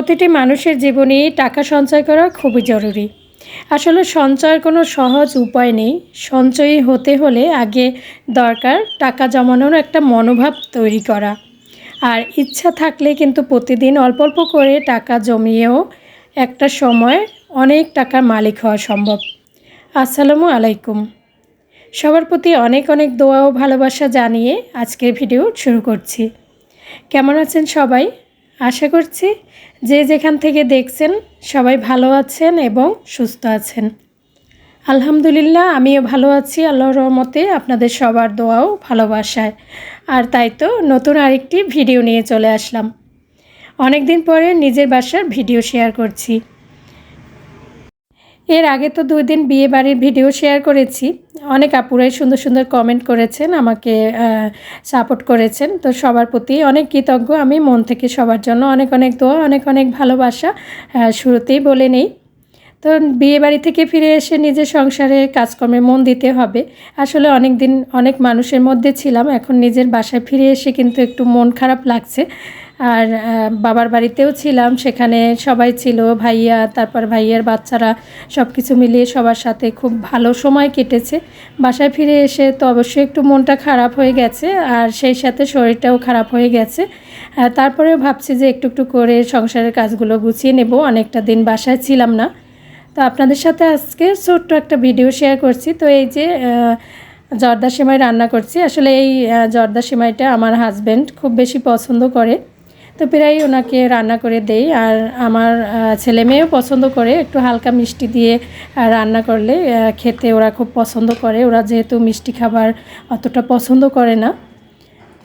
প্রতিটি মানুষের জীবনে টাকা সঞ্চয় করা খুবই জরুরি। আসলে সঞ্চয়ের কোনো সহজ উপায় নেই। সঞ্চয়ী হতে হলে আগে দরকার টাকা জমানোর একটা মনোভাব তৈরি করা। আর ইচ্ছা থাকলে কিন্তু প্রতিদিন অল্প অল্প করে টাকা জমিয়েও একটা সময় অনেক টাকার মালিক হওয়া সম্ভব। আসসালামু আলাইকুম। সবার প্রতি অনেক অনেক দোয়া ও ভালোবাসা জানিয়ে আজকের ভিডিও শুরু করছি। কেমন আছেন সবাই? আশা করছি যে যেখান থেকে দেখছেন সবাই ভালো আছেন এবং সুস্থ আছেন। আলহামদুলিল্লাহ, আমিও ভালো আছি, আল্লাহর রহমতে আপনাদের সবার দোয়াও ভালোবাসায়। আর তাই তো নতুন আরেকটি ভিডিও নিয়ে চলে আসলাম। অনেক দিন পরে নিজের বাসার ভিডিও শেয়ার করছি। এর আগে তো দুই দিন বিয়ে বাড়ির ভিডিও শেয়ার করেছি। অনেক আপুরাই সুন্দর সুন্দর কমেন্ট করেছেন, আমাকে সাপোর্ট করেছেন। তো সবার প্রতি অনেক কৃতজ্ঞ। আমি মন থেকে সবার জন্য অনেক অনেক দোয়া, অনেক অনেক ভালোবাসা শুরুতেই বলে নেই। তো বিয়ে বাড়ি থেকে ফিরে এসে নিজের সংসারে কাজকর্মে মন দিতে হবে। আসলে অনেক দিন অনেক মানুষের মধ্যে ছিলাম, এখন নিজের বাসায় ফিরে এসে কিন্তু একটু মন খারাপ লাগছে। আর বাবার বাড়িতেও ছিলাম, সেখানে সবাই ছিল, ভাইয়া, তারপর ভাইয়ার বাচ্চারা সব কিছু মিলিয়ে সবার সাথে খুব ভালো সময় কেটেছে। বাসায় ফিরে এসে তো অবশ্যই একটু মনটা খারাপ হয়ে গেছে, আর সেই সাথে শরীরটাও খারাপ হয়ে গেছে। তারপরেও ভাবছি যে একটু একটু করে সংসারের কাজগুলো গুছিয়ে নেব, অনেকটা দিন বাসায় ছিলাম না। তো আপনাদের সাথে আজকে ছোট্ট একটা ভিডিও শেয়ার করছি। তো এই যে জর্দা সেমাই রান্না করছি, আসলে এই জর্দা সেমাইটা আমার হাজব্যান্ড খুব বেশি পছন্দ করে। তো প্রায় ওনাকে রান্না করে দেই আর আমার ছেলে মেয়েও পছন্দ করে, একটু হালকা মিষ্টি দিয়ে রান্না করলে খেতে ওরা খুব পছন্দ করে। ওরা যেহেতু মিষ্টি খাবার অতটা পছন্দ করে না।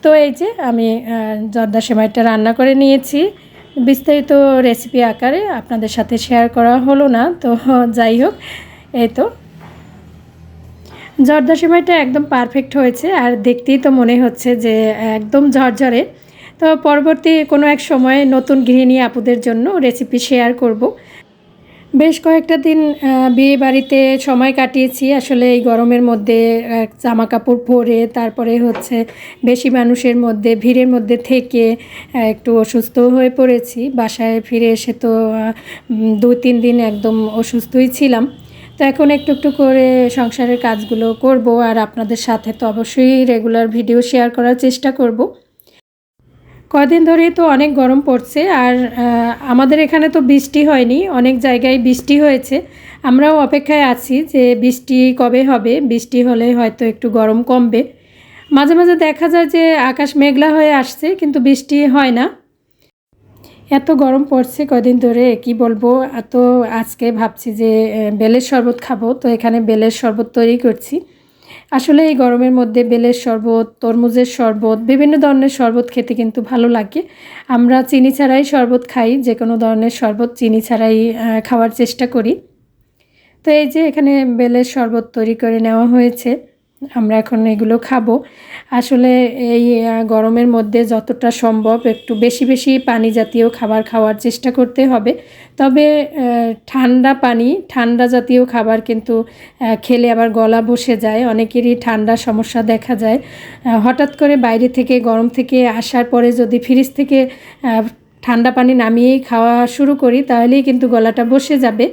তো এই যে আমি জর্দা সেমাইটা রান্না করে নিয়েছি। বিস্তারিত রেসিপি আকারে আপনাদের সাথে শেয়ার করা হলো না, তো যাই হোক, এই তো। জর্দা সেমাইটা একদম পারফেক্ট হয়েছে, আর দেখতেই তো মনে হচ্ছে যে একদম ঝরঝরে। তো পরবর্তী কোনো এক সময় নতুন গৃহিণী আপুদের জন্য রেসিপি শেয়ার করব। বেশ কয়েকটা দিন বিয়ে বাড়িতে সময় কাটিয়েছি। আসলে এই গরমের মধ্যে জামা কাপড় পরে, তারপরে হচ্ছে বেশি মানুষের মধ্যে, ভিড়ের মধ্যে থেকে একটু অসুস্থ হয়ে পড়েছি। বাসায় ফিরে এসে তো দু তিন দিন একদম অসুস্থই ছিলাম। তো এখন একটু একটু করে সংসারের কাজগুলো করব। আর আপনাদের সাথে তো অবশ্যই রেগুলার ভিডিও শেয়ার করার চেষ্টা করব। কদিন ধরেই তো অনেক গরম পড়ছে আর আমাদের এখানে তো বৃষ্টি হয়নি, অনেক জায়গায় বৃষ্টি হয়েছে। আমরাও অপেক্ষায় আছি যে বৃষ্টি কবে হবে, বৃষ্টি হলে হয়তো একটু গরম কমবে। মাঝে মাঝে দেখা যায় যে আকাশ মেঘলা হয়ে আসছে, কিন্তু বৃষ্টি হয় না। এত গরম পড়ছে কদিন ধরে, কি বলব? এত আজকে ভাবছি যে বেলের শরবত খাব, তো এখানে বেলের শরবত তৈরি করছি। আসলে এই গরমের মধ্যে বেলের শরবত, তরমুজের শরবত, বিভিন্ন ধরনের শরবত খেতে কিন্তু ভালো লাগে। আমরা চিনি ছাড়াই শরবত খাই যে কোনো ধরনের শরবত চিনি ছাড়াই খাওয়ার চেষ্টা করি। তো এই যে এখানে বেলের শরবত তৈরি করে নেওয়া হয়েছে। আমরা এখন এগুলো খাব। আসলে এই গরমের মধ্যে যতটা সম্ভব একটু বেশি বেশি পানি জাতীয় খাবার খাওয়ার চেষ্টা করতে হবে। তবে ঠান্ডা পানি, ঠান্ডা জাতীয় খাবার কিন্তু খেলে আবার গলা বসে যায়, অনেকেরই ঠান্ডা সমস্যা দেখা যায়। হঠাৎ করে বাইরে থেকে, গরম থেকে আসার পরে যদি ফ্রিজ থেকে ঠান্ডা পানি নামিয়েই খাওয়া শুরু করি, তাহলেই কিন্তু গলাটা বসে যাবে।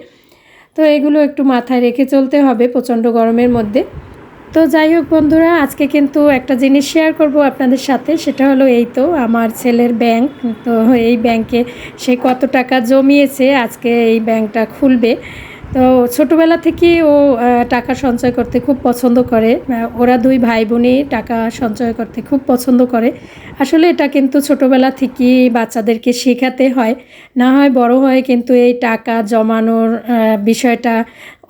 তো এগুলো একটু মাথায় রেখে চলতে হবে প্রচণ্ড গরমের মধ্যে। তো যাই হোক বন্ধুরা, আজকে কিন্তু একটা জিনিস শেয়ার করব আপনাদের সাথে। সেটা হলো এই তো আমার ছেলের ব্যাংক তো এই ব্যাংকে সে কত টাকা জমিয়েছে, আজকে এই ব্যাংকটা খুলবে। তো ছোটোবেলা থেকে ও টাকা সঞ্চয় করতে খুব পছন্দ করে। ওরা দুই ভাই বোনই টাকা সঞ্চয় করতে খুব পছন্দ করে। আসলে এটা কিন্তু ছোটোবেলা থেকেই বাচ্চাদেরকে শেখাতে হয়। না হয় বড় হয় কিন্তু এই টাকা জমানোর বিষয়টা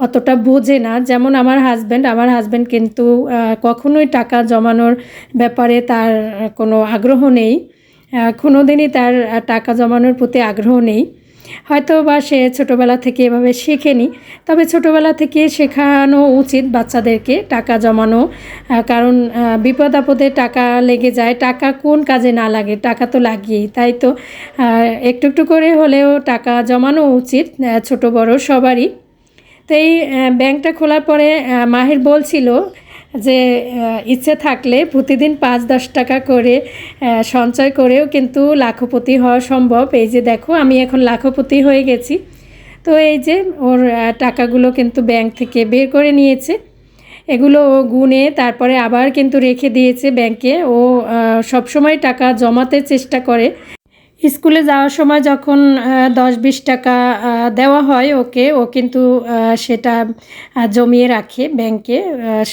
অতটা বোঝে না। যেমন আমার হাজব্যান্ড আমার হাজব্যান্ড কিন্তু কখনোই টাকা জমানোর ব্যাপারে তার কোনো আগ্রহ নেই। কোনো দিনই তার টাকা জমানোর প্রতি আগ্রহ নেই। হয়তো বা সে ছোটোবেলা থেকে এভাবে শেখেনি, তবে ছোটোবেলা থেকে শেখানো উচিত বাচ্চাদেরকে টাকা জমানো। কারণ বিপদ আপদে টাকা লেগে যায়, টাকা কোন কাজে না লাগে? টাকা তো লাগিয়েই তাই তো? একটু একটু করে হলেও টাকা জমানো উচিত ছোট বড় সবারই। তো এই ব্যাংকটা খোলার পরে মাহির বলছিল যে ইচ্ছে থাকলে প্রতিদিন পাঁচ দশ টাকা করে সঞ্চয় করেও কিন্তু লাখপতি হওয়া সম্ভব। এই যে দেখো, আমি এখন লাখপতি হয়ে গেছি। তো এই যে ওর টাকাগুলো কিন্তু ব্যাংক থেকে বের করে নিয়েছে। এগুলো ও গুনে তারপরে আবার কিন্তু রেখে দিয়েছে ব্যাংকে। ও সবসময় টাকা জমাতে চেষ্টা করে। স্কুলে যাওয়ার সময় যখন দশ বিশ টাকা দেওয়া হয় ওকে, ও কিন্তু সেটা জমিয়ে রাখে ব্যাংকে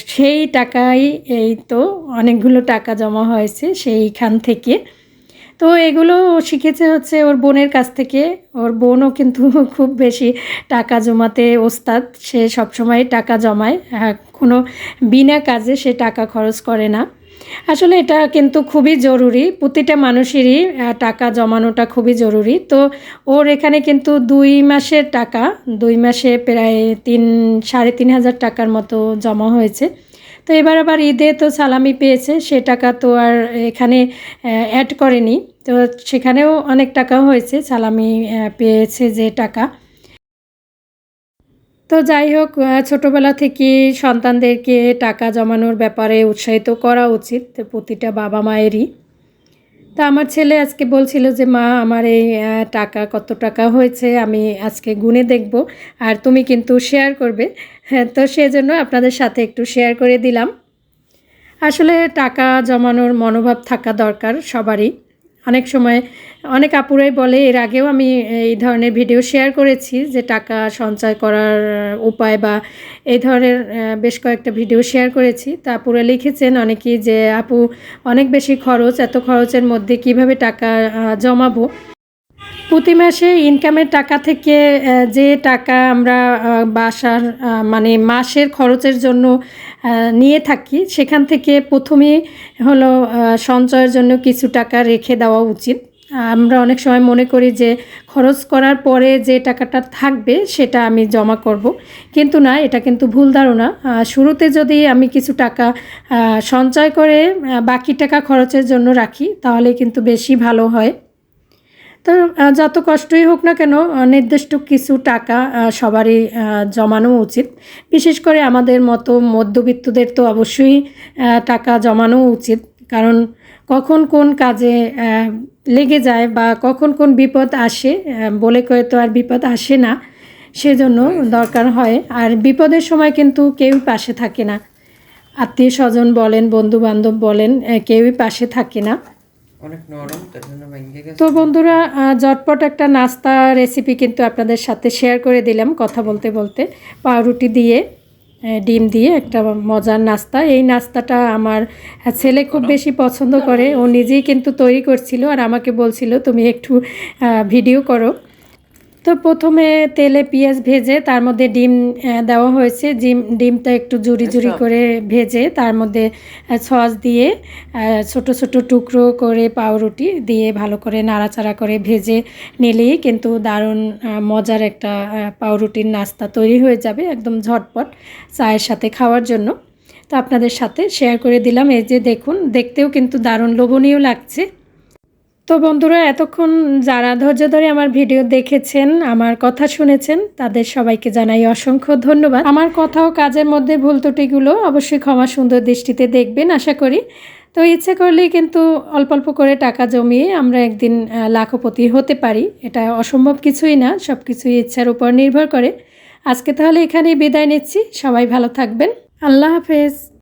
সেই টাকাই এই তো অনেকগুলো টাকা জমা হয়েছে সেইখান থেকে। তো এগুলো শিখেছে হচ্ছে ওর বোনের কাছ থেকে। ওর বোনও কিন্তু খুব বেশি টাকা জমাতে ওস্তাদ। সে সবসময় টাকা জমায়। কোনো বিনা কাজে সে টাকা খরচ করে না। আসলে এটা কিন্তু খুবই জরুরি। প্রতিটা মানুষেরই টাকা জমানোটা খুবই জরুরি। তো ওর এখানে কিন্তু দুই মাসের টাকা, দুই মাসে প্রায় তিন, সাড়ে তিন হাজার টাকার মতো জমা হয়েছে। তো এবার আবার ঈদে তো সালামি পেয়েছে, সে টাকা তো আর এখানে অ্যাড করেনি। তো সেখানেও অনেক টাকা হয়েছে, সালামি পেয়েছে যে টাকা। তো যাই হোক ছোটোবেলা থেকে সন্তানদেরকে টাকা জমানোর ব্যাপারে উৎসাহিত করা উচিত প্রতিটা বাবা মায়েরই। তা আমার ছেলে আজকে বলছিল যে, মা, আমার এই টাকা কত টাকা হয়েছে, আমি আজকে গুনে দেখব আর তুমি কিন্তু শেয়ার করবে। হ্যাঁ তো সেজন্য আপনাদের সাথে একটু শেয়ার করে দিলাম। আসলে টাকা জমানোর মনোভাব থাকা দরকার সবারই। অনেক সময়, অনেক আপুরাই বলে, এর আগেও আমি এই ধরনের ভিডিও শেয়ার করেছি যে টাকা সঞ্চয় করার উপায় বা এই ধরনের বেশ কয়েকটা ভিডিও শেয়ার করেছি। তা আপুরা লিখেছেন অনেকেই যে, আপু, অনেক বেশি খরচ, এত খরচের মধ্যে কীভাবে টাকা জমাবো? প্রতি মাসে ইনকামের টাকা থেকে যে টাকা আমরা বাসার মানে মাসের খরচের জন্য নিয়ে থাকি, সেখান থেকে প্রথমেই হলো সঞ্চয়ের জন্য কিছু টাকা রেখে দেওয়া উচিত। আমরা অনেক সময় মনে করি যে, খরচ করার পরে যে টাকাটা থাকবে, সেটা আমি জমা করব। কিন্তু না, এটা কিন্তু ভুল ধারণা। শুরুতে যদি আমি কিছু টাকা সঞ্চয় করে বাকি টাকা খরচের জন্য রাখি তাহলে কিন্তু বেশি ভালো হয়। তো যত কষ্টই হোক না কেন নির্দিষ্ট কিছু টাকা সবারই জমানো উচিত। বিশেষ করে আমাদের মতো মধ্যবিত্তদের তো অবশ্যই টাকা জমানো উচিত। কারণ কখন কোন কাজে লেগে যায় বা কখন কোন বিপদ আসে বলে কয়ে তো আর বিপদ আসে না, সেজন্য দরকার হয়। আর বিপদের সময় কিন্তু কেউই পাশে থাকে না। আত্মীয় স্বজন বলেন বন্ধু বান্ধব বলেন কেউই পাশে থাকে না। তো বন্ধুরা ঝটপট একটা নাস্তা রেসিপি কিন্তু আপনাদের সাথে শেয়ার করে দিলাম কথা বলতে বলতে। পাউরুটি দিয়ে ডিম দিয়ে একটা মজার নাস্তা। এই নাস্তাটা আমার ছেলে খুব বেশি পছন্দ করে। ও নিজেই কিন্তু তৈরি করছিল আর আমাকে বলছিল, তুমি একটু ভিডিও করো। তো প্রথমে তেলে পেঁয়াজ ভেজে তার মধ্যে ডিম দেওয়া হয়েছে। ডিম ডিমটা একটু জুরি জুরি করে ভেজে তার মধ্যে সস দিয়ে ছোট ছোট টুকরো করে পাউরুটি দিয়ে ভালো করে নাড়াচাড়া করে ভেজে নিলেই কিন্তু দারুণ মজার একটা পাউরুটির নাস্তা তৈরি হয়ে যাবে একদম ঝটপট চায়ের সাথে খাওয়ার জন্য। তো আপনাদের সাথে শেয়ার করে দিলাম। এই যে দেখুন দেখতেও কিন্তু দারুণ লোভনীয় লাগছে। তো বন্ধুরা, এতক্ষণ যারা ধৈর্য ধরে আমার ভিডিও দেখেছেন, আমার কথা শুনেছেন, তাদের সবাইকে জানাই অসংখ্য ধন্যবাদ। আমার কথা ও কাজের মধ্যে ভুল ত্রুটিগুলো অবশ্যই ক্ষমা সুন্দর দৃষ্টিতে দেখবেন, আশা করি। তো ইচ্ছে করলেই কিন্তু অল্প অল্প করে টাকা জমিয়ে আমরা একদিন লাখপতি হতে পারি। এটা অসম্ভব কিছুই না সব কিছুই ইচ্ছার উপর নির্ভর করে। আজকে তাহলে এখানেই বিদায় নিচ্ছি। সবাই ভালো থাকবেন। আল্লাহ হাফেজ।